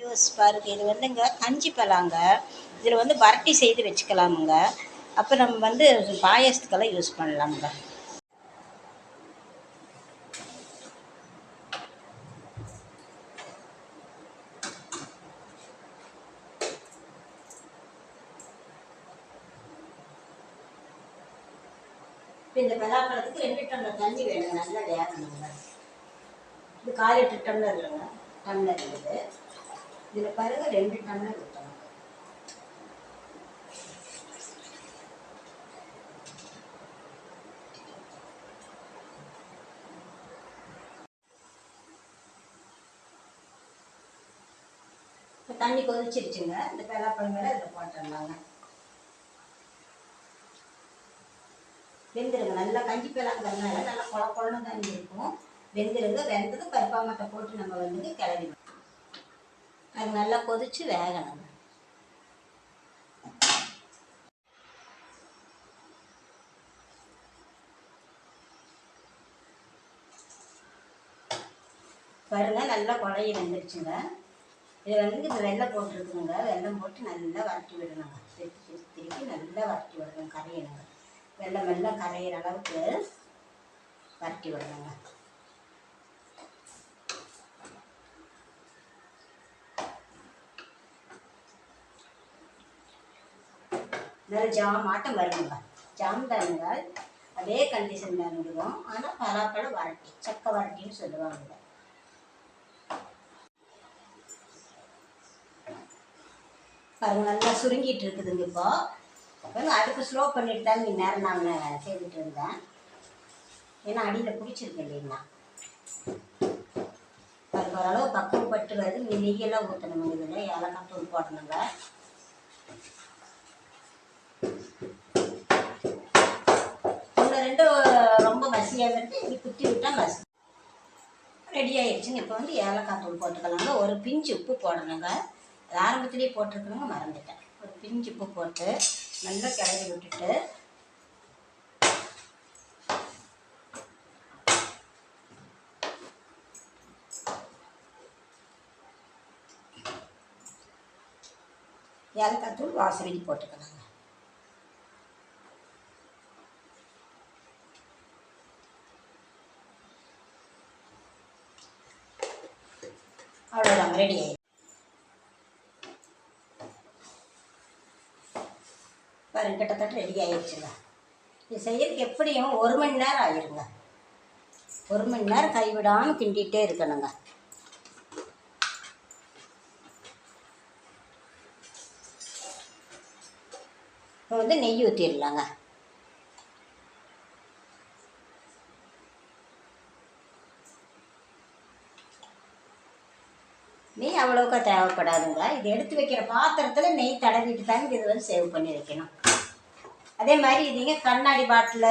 Use பாருங்க. இது வந்துங்க கஞ்சி பழங்க. இதில் வந்து வரட்டி செய்து வச்சுக்கலாமுங்க. அப்போ நம்ம வந்து பாயசத்துக்கெல்லாம் யூஸ் பண்ணலாமுங்க. இந்த பலாப்பழத்துக்கு ரெண்டு டம்ளர் தண்ணி வேணும் நல்லா வேகணுங்க. இது கால் எட்டு டம்ளர் இல்லைங்க. டம்ளர் இருக்குது. இதில் பாருங்க ரெண்டு டம்ளர் ஊற்றணும் இப்போ தண்ணி கொதிச்சிருச்சுங்க. இந்த பலாப்பழம் மேலே இதில் போட்டுடலாங்க. வெந்துருங்க. நல்லா கஞ்சி பலாங்கிறதுனால நல்லா குழ குழன்னு தண்ணி இருக்கும். வெந்துருங்க. வெந்தது பருப்பாமட்டை போட்டு நம்ம வந்து கிளறி அது நல்லா கொதிச்சு வேகணும். பாருங்க நல்லா குழைய வந்துருச்சுங்க. இது வந்து இந்த வெள்ளம் போட்டுருக்குங்க வெல்லம் போட்டு நல்லா வறட்டி விடணுங்க. திருப்பி திருப்பி திருப்பி நல்லா வறட்டி விடணும் கரையணுங்க. வெள்ளம் வெள்ளம் கரையிற அளவுக்கு வறட்டி விடணுங்க. நல்ல ஜாம் ஆட்டம் வருங்க ஜாம் தானுங்க அதே கண்டிஷன் தான் விடுவோம். ஆனால் பலாப்பழம் வரட்டி சக்கை வரட்டின்னு சொல்லுவாங்க. பாருங்க நல்லா சுருங்கிட்டு இருக்குதுங்க இப்போ. பாருங்க அடுப்பு ஸ்லோ பண்ணிட்டு தான் நீ நேரம் நான் செய்துட்டு இருந்தேன். ஏன்னா அடியில் பிடிச்சிருக்கு இல்லைங்களா? அதுக்கு ஓரளவு பக்கம் பட்டு வருது. நீ நெய்யெல்லாம் ஊற்றணும் இதில் ஏலக்காய் தூள் போடணுங்க. ரெண்டும் ரொம்ப மசியாக இருக்குது இப்படி குத்தி விட்டால் மசி ரெடி ஆயிடுச்சுங்க. இப்போ வந்து ஏலக்காய் தூள் போட்டுக்கலாங்க. ஒரு பிஞ்சு உப்பு போடணுங்க. அது போட்டிருக்கணுங்க மறந்துட்டேன். ஒரு பிஞ்சு உப்பு போட்டு நல்லா கிளறி விட்டுட்டு ஏலக்காய் தூள் வாசனைக்கு போட்டுக்கலாங்க. அவ்வளோதாங்க ரெடி ஆயிடுச்சு பாருங்க கிட்டத்தட்ட ரெடி ஆயிடுச்சுங்க இது செய்யறதுக்கு எப்படியும் ஒரு மணி நேரம் ஆயிருங்க. ஒரு மணி நேரம் கைவிடாமல் கிண்டிகிட்டே இருக்கணுங்க. இப்போ வந்து நெய் ஊற்றிடலாங்க நெய் அவ்வளோக்கா தேவைப்படாதுங்க இது எடுத்து வைக்கிற பாத்திரத்தில் நெய் தடவிட்டு தாங்க இது வந்து சேவ் பண்ணி வைக்கணும். அதே மாதிரி இதுங்க கண்ணாடி பாட்டில்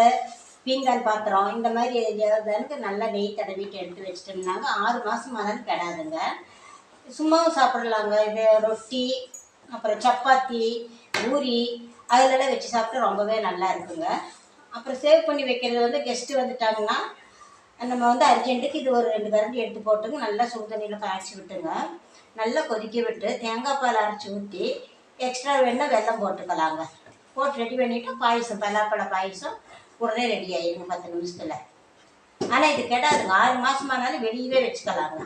பீங்கான் பாத்திரம் இந்த மாதிரி எதுக்கு நல்லா நெய் தடவிட்டு எடுத்து வச்சிட்டோம்னாங்க ஆறு மாதம் ஆனாலும் கெடாதுங்க. சும்மாவும் சாப்பிடலாங்க. இது ரொட்டி அப்புறம் சப்பாத்தி பூரி அதிலெல்லாம் வச்சு சாப்பிட்டா ரொம்பவே நல்லா இருக்குங்க. அப்புறம் சேவ் பண்ணி வைக்கிறது வந்து கெஸ்ட்டு வந்துட்டாங்கன்னா நம்ம வந்து அர்ஜென்ட்டுக்கு இது ஒரு ரெண்டு கரண்டி எடுத்து போட்டுங்க. நல்லா சுடு தண்ணியில் காய்ச்சி விட்டுங்க. நல்லா கொதிக்க விட்டு தேங்காய் பால் அரைச்சி ஊற்றி எக்ஸ்ட்ரா வேணால் வெல்லம் போட்டுக்கலாங்க. போட்டு ரெடி பண்ணிவிட்டு பாயசம் பலாப்பழ பாயசம் உடனே ரெடி ஆகிடுங்க பத்து நிமிஷத்தில். ஆனால் இது கெடாதுங்க. ஆறு மாதமானாலும் வெளியவே வச்சுக்கலாங்க.